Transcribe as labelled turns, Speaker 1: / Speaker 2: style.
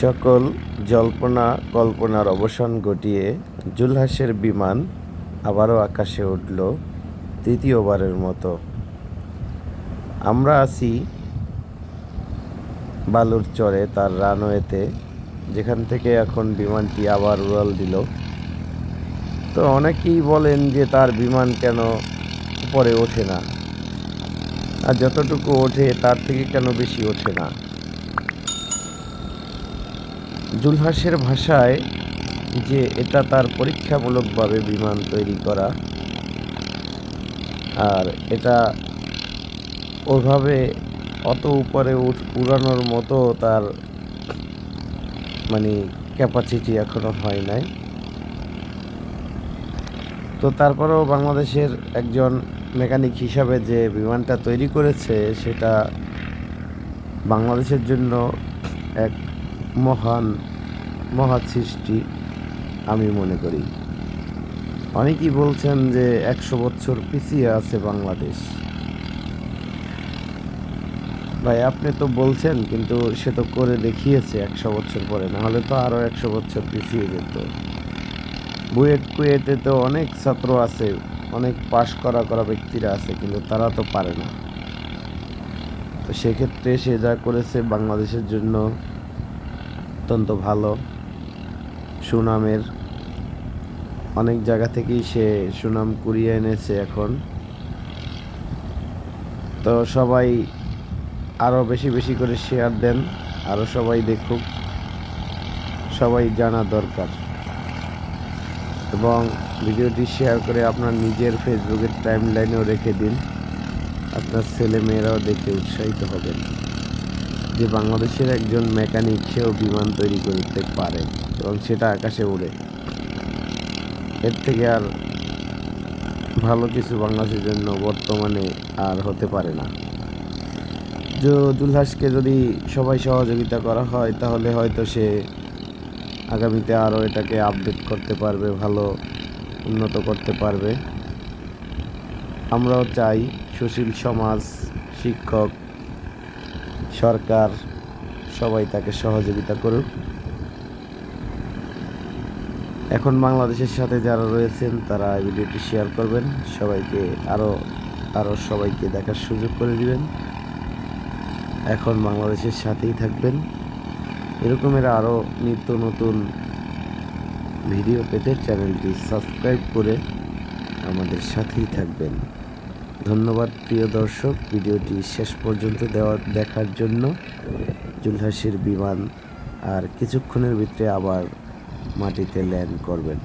Speaker 1: সকল জল্পনা কল্পনার অবসান ঘটিয়ে জুলহাসের বিমান আবারও আকাশে উঠল তৃতীয়বারের মতো। আমরা আছি বালুর চরে তার রানওয়েতে, যেখান থেকে এখন বিমানটি আবার উড়াল দিল। তো অনেকেই বলেন যে তার বিমান কেন উপরে ওঠে না, আর যতটুকু ওঠে তার থেকে কেন বেশি ওঠে না। জুলহাসের ভাষায় যে এটা তার পরীক্ষামূলকভাবে বিমান তৈরি করা। আর এটা ওভাবে অত উপরে উঠ- উড়ানোর মতো তার মানে ক্যাপাসিটি এখনও হয় নাই। তো তারপরেও বাংলাদেশের একজন মেকানিক হিসাবে যে বিমানটা তৈরি করেছে, সেটা বাংলাদেশের জন্য এক মহান মহা সৃষ্টি আমি মনে করি। অনেকেই বলছেন যে একশো বছর পিছিয়ে আছে বাংলাদেশ। ভাই, আপনি তো বলছেন, কিন্তু সে তো করে দেখিয়েছে একশো বছর পরে, নাহলে তো আরও একশো বছর পিছিয়ে যেত। বুয়েট কুয়েটে তো অনেক ছাত্র আছে, অনেক পাশ করা করা ব্যক্তিরা আছে, কিন্তু তারা তো পারে না। তো সেক্ষেত্রে সে যা করেছে বাংলাদেশের জন্য অত্যন্ত ভালো। সুনামের অনেক জায়গা থেকেই সে সুনাম কুড়িয়ে এনেছে এখন। তো সবাই আরও বেশি বেশি করে শেয়ার দেন আরও সবাই দেখুক, সবাই জানা দরকার। এবং ভিডিওটি শেয়ার করে আপনার নিজের ফেসবুকের টাইম লাইনেও রেখে দিন, আপনার ছেলে মেয়েরাও দেখে উৎসাহিত হবেন। যে বাংলাদেশের একজন মেকানিক, সেও বিমান তৈরি করতে পারে এবং সেটা আকাশে উড়ে। এর থেকে আর ভালো কিছু বাংলাদেশের জন্য বর্তমানে আর হতে পারে না। দুলহাসকে যদি সবাই সহযোগিতা করা হয়, তাহলে হয়তো সে আগামীতে আরও এটাকে আপডেট করতে পারবে, ভালো উন্নত করতে পারবে। আমরাও চাই সুশীল সমাজ, শিক্ষক সরকার সবাই তাকে সহযোগিতা করুক। এখন বাংলাদেশের সাথে যারা রয়েছেন, তারা ভিডিওটি শেয়ার করবেন। সবাইকে আরও আরও সবাইকে দেখার সুযোগ করে দিবেন। এখন বাংলাদেশের সাথেই থাকবেন। এরকমের আরও নিত্য নতুন ভিডিও পেতে চ্যানেলটি সাবস্ক্রাইব করে আমাদের সাথেই থাকবেন। ধন্যবাদ প্রিয় দর্শক। ভিডিওটি শেষ পর্যন্ত দেওয়া দেখার জন্য জুলহাসির বিমান আর কিছুক্ষণের ভিতরে আবার মাটিতে ল্যান্ড করবেন।